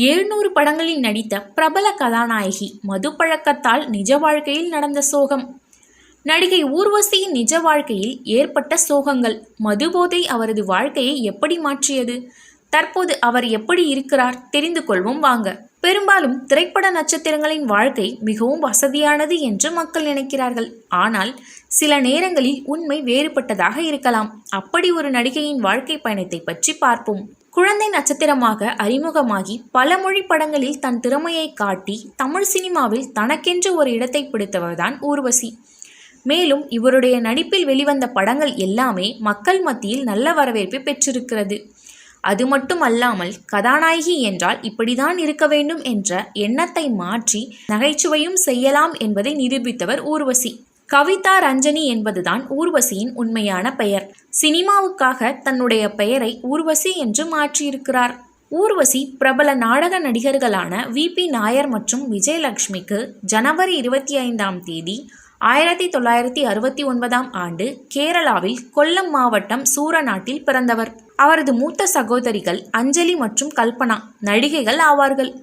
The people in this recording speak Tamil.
எழுநூறு படங்களில் நடித்த பிரபல கதாநாயகி மது பழக்கத்தால் நிஜ வாழ்க்கையில் நடந்த சோகம். நடிகை ஊர்வசியின் நிஜ வாழ்க்கையில் ஏற்பட்ட சோகங்கள். மதுபோதை அவரது வாழ்க்கையை எப்படி மாற்றியது? தற்போது அவர் எப்படி இருக்கிறார்? தெரிந்து கொள்வோம் வாங்க. பெரும்பாலும் திரைப்பட நட்சத்திரங்களின் வாழ்க்கை மிகவும் வசதியானது என்று மக்கள் நினைக்கிறார்கள். ஆனால் சில நேரங்களில் உண்மை வேறுபட்டதாக இருக்கலாம். அப்படி ஒரு நடிகையின் வாழ்க்கை பயணத்தை பற்றி பார்ப்போம். குழந்தை நட்சத்திரமாக அறிமுகமாகி பல மொழி படங்களில் தன் திறமையை காட்டி தமிழ் சினிமாவில் தனக்கென்று ஒரு இடத்தை பிடித்தவர்தான் ஊர்வசி. மேலும் இவருடைய நடிப்பில் வெளிவந்த படங்கள் எல்லாமே மக்கள் மத்தியில் நல்ல வரவேற்பை பெற்றிருக்கிறது. அது மட்டும் அல்லாமல் கதாநாயகி என்றால் இப்படிதான் இருக்க வேண்டும் என்ற எண்ணத்தை மாற்றி நகைச்சுவையும் செய்யலாம் என்பதை நிரூபித்தவர் ஊர்வசி. கவிதா ரஞ்சனி என்பதுதான் ஊர்வசியின் உண்மையான பெயர். சினிமாவுக்காக தன்னுடைய பெயரை ஊர்வசி என்று மாற்றியிருக்கிறார். ஊர்வசி பிரபல நாடக நடிகர்களான வி. பி. நாயர் மற்றும் விஜயலட்சுமிக்கு ஜனவரி இருபத்தி ஐந்தாம் தேதி ஆயிரத்தி தொள்ளாயிரத்தி அறுபத்தி ஒன்பதாம் ஆண்டு கேரளாவில் கொல்லம் மாவட்டம் சூரநாட்டில் பிறந்தவர். அவரது மூத்த சகோதரிகள் அஞ்சலி மற்றும் கல்பனா நடிகைகள் ஆவார்கள்.